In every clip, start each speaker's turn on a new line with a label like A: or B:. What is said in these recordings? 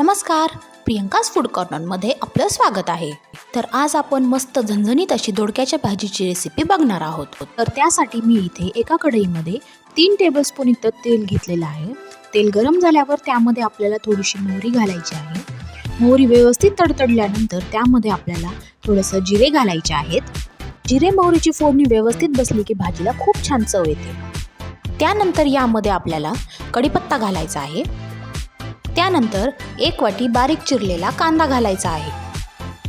A: नमस्कार प्रियंकाज फूड कॉर्नरमध्ये आपलं स्वागत आहे. तर आज आपण मस्त झणझणीत अशी दोडक्याच्या भाजीची रेसिपी बघणार आहोत. तर त्यासाठी मी इथे एका कढईमध्ये तीन टेबलस्पून इतकं तेल घेतलेलं आहे. तेल गरम झाल्यावर त्यामध्ये आपल्याला थोडीशी मोहरी घालायची आहे. मोहरी व्यवस्थित तडतडल्यानंतर त्यामध्ये आपल्याला थोडंसं जिरे घालायचे आहेत. जिरे मोहरीची फोडणी व्यवस्थित बसली की भाजीला खूप छान चव येते. त्यानंतर यामध्ये आपल्याला कढीपत्ता घालायचा आहे. त्यानंतर एक वाटी बारीक चिरलेला कांदा घालायचा आहे.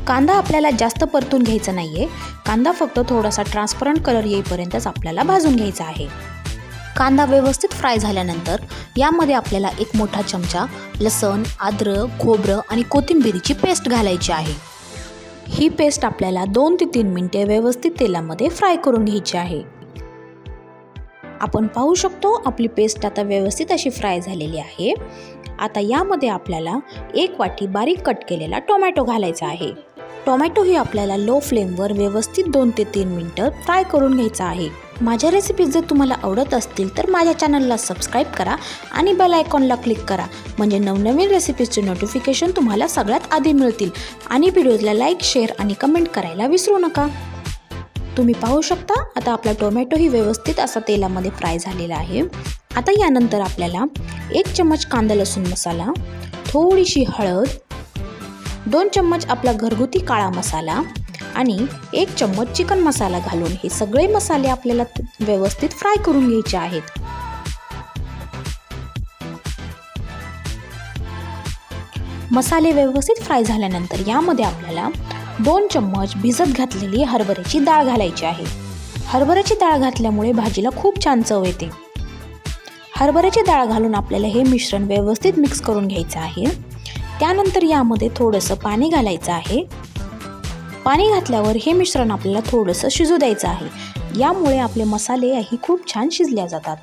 A: कांदा आपल्याला जास्त परतून घ्यायचा नाही आहे कांदा फक्त थोडासा ट्रान्सपरंट कलर येईपर्यंतच आपल्याला भाजून घ्यायचा आहे. कांदा व्यवस्थित फ्राय झाल्यानंतर यामध्ये आपल्याला एक मोठा चमचा लसण आद्र खोबरं आणि कोथिंबिरीची पेस्ट घालायची आहे. ही पेस्ट आपल्याला दोन ते तीन मिनटे व्यवस्थित तेलामध्ये फ्राय करून घ्यायची आहे. आपण पाहू शकतो आपली पेस्ट आता व्यवस्थित अशी फ्राय झालेली आहे. आता यामध्ये आपल्याला एक वाटी बारीक कट केलेला टोमॅटो घालायचा आहे. टोमॅटो ही आपल्याला लो फ्लेमवर व्यवस्थित दोन ते तीन मिनटं फ्राय करून घ्यायचा आहे. माझ्या रेसिपीज जर तुम्हाला आवडत असतील तर माझ्या चॅनलला सबस्क्राईब करा आणि बेल आयकॉनला क्लिक करा. म्हणजे नवनवीन रेसिपीजचे नोटिफिकेशन तुम्हाला सगळ्यात आधी मिळतील. आणि व्हिडिओजला लाईक शेअर आणि कमेंट करायला विसरू नका. तुम्ही पाहू शकता आता आपला टोमॅटो ही व्यवस्थित असा तेलामध्ये फ्राय झालेला आहे. आता यानंतर आपल्याला एक चम्मच कांदा लसूण मसाला थोडीशी हळद दोन चम्मच आपला घरगुती काळा मसाला आणि एक चम्मच चिकन मसाला घालून हे सगळे मसाले आपल्याला व्यवस्थित फ्राय करून घ्यायचे आहेत. मसाले व्यवस्थित फ्राय झाल्यानंतर यामध्ये आपल्याला दोन चम्मच भिजत घातलेली हरभऱ्याची डाळ घालायची आहे. हरभऱ्याची डाळ घातल्यामुळे भाजीला खूप छान चव येते. हरभऱ्याची डाळ घालून आपल्याला हे मिश्रण व्यवस्थित मिक्स करून घ्यायचं आहे. त्यानंतर यामध्ये थोडंसं पाणी घालायचं आहे. पाणी घातल्यावर हे मिश्रण आपल्याला थोडंसं शिजू द्यायचं आहे. यामुळे आपले मसाले ही खूप छान शिजल्या जातात.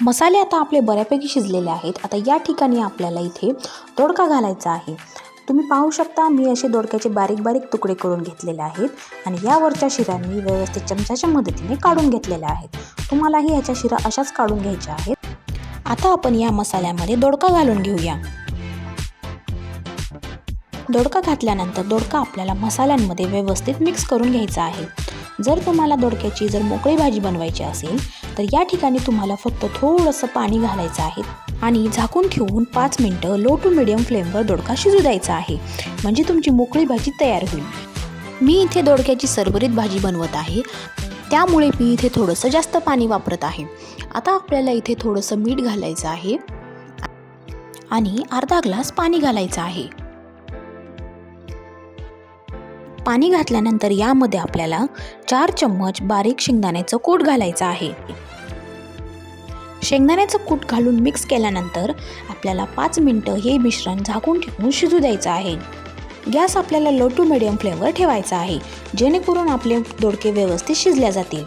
A: मसाले आता आपले बऱ्यापैकी शिजलेले आहेत. आता या ठिकाणी आपल्याला इथे तोडका घालायचा आहे. तुम्ही पाहू शकता मी असे दोडक्याचे बारीक बारीक तुकडे करून घेतलेले आहेत आणि यावरच्या शिरा मी व्यवस्थित चमच्याच्या मदतीने काढून घेतलेल्या आहेत. तुम्हालाही ह्याच्या शिरा अशाच काढून घ्यायच्या आहेत. आता आपण या मसाल्यामध्ये दोडका घालून घेऊया. दोडका घातल्यानंतर दोडका आपल्याला मसाल्यांमध्ये व्यवस्थित मिक्स करून घ्यायचा आहे. जर तुम्हाला दोडक्याची जर मोकळी भाजी बनवायची असेल तर या ठिकाणी तुम्हाला फक्त थोडंसं पाणी घालायचं आहे. आणि झाकून ठेवून पाच मिनटं लो टू मिडियम फ्लेमवर दोडका शिजू द्यायचा आहे. म्हणजे तुमची मोकळी भाजी तयार होईल. मी इथे दोडक्याची सरभरीत भाजी बनवत आहे. त्यामुळे मी इथे थोडंसं जास्त पाणी वापरत आहे. आता आपल्याला इथे थोडंसं मीठ घालायचं आहे. आणि अर्धा ग्लास पाणी घालायचं आहे. पाणी घातल्यानंतर यामध्ये आपल्याला चार चम्मच बारीक शेंगदाण्याचं कूट घालायचं आहे. शेंगदाण्याचं कूट घालून मिक्स केल्यानंतर आपल्याला पाच मिनटं हे मिश्रण झाकून ठेवून शिजू द्यायचं आहे. गॅस आपल्याला लो टू मिडियम फ्लेवर ठेवायचा आहे जेणेकरून आपले दोडके व्यवस्थित शिजल्या जातील.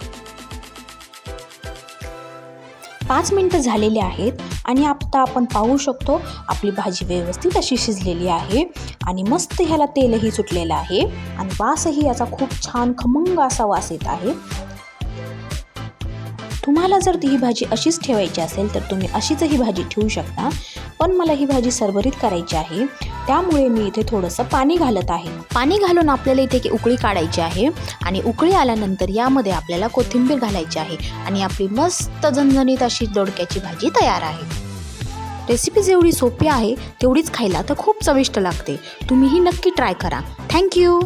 A: पाच मिनटं झालेली आहेत आणि आता आपण पाहू शकतो आपली भाजी व्यवस्थित अशी शिजलेली आहे आणि मस्त ह्याला तेलही सुटलेलं आहे आणि वासही याचा खूप छान खमंग असा वास येत आहे. तुम्हाला जर ही भाजी अशीच ठेवायची असेल तर तुम्ही अशीच ही भाजी ठेवू शकता. पण मला ही भाजी सरभरीत करायची आहे. त्यामुळे मी इथे थोडंसं पाणी घालत आहे. पाणी घालून आपल्याला इथे की उकळी काढायची आहे. आणि उकळी आल्यानंतर यामध्ये आपल्याला कोथिंबीर घालायची आहे. आणि आपली मस्त झणझणीत अशी दोडक्याची भाजी तयार आहे. रेसिपी जेवढी सोपी आहे तेवढीच खायला तर खूप चविष्ट लागते. तुम्हीही नक्की ट्राय करा. थँक्यू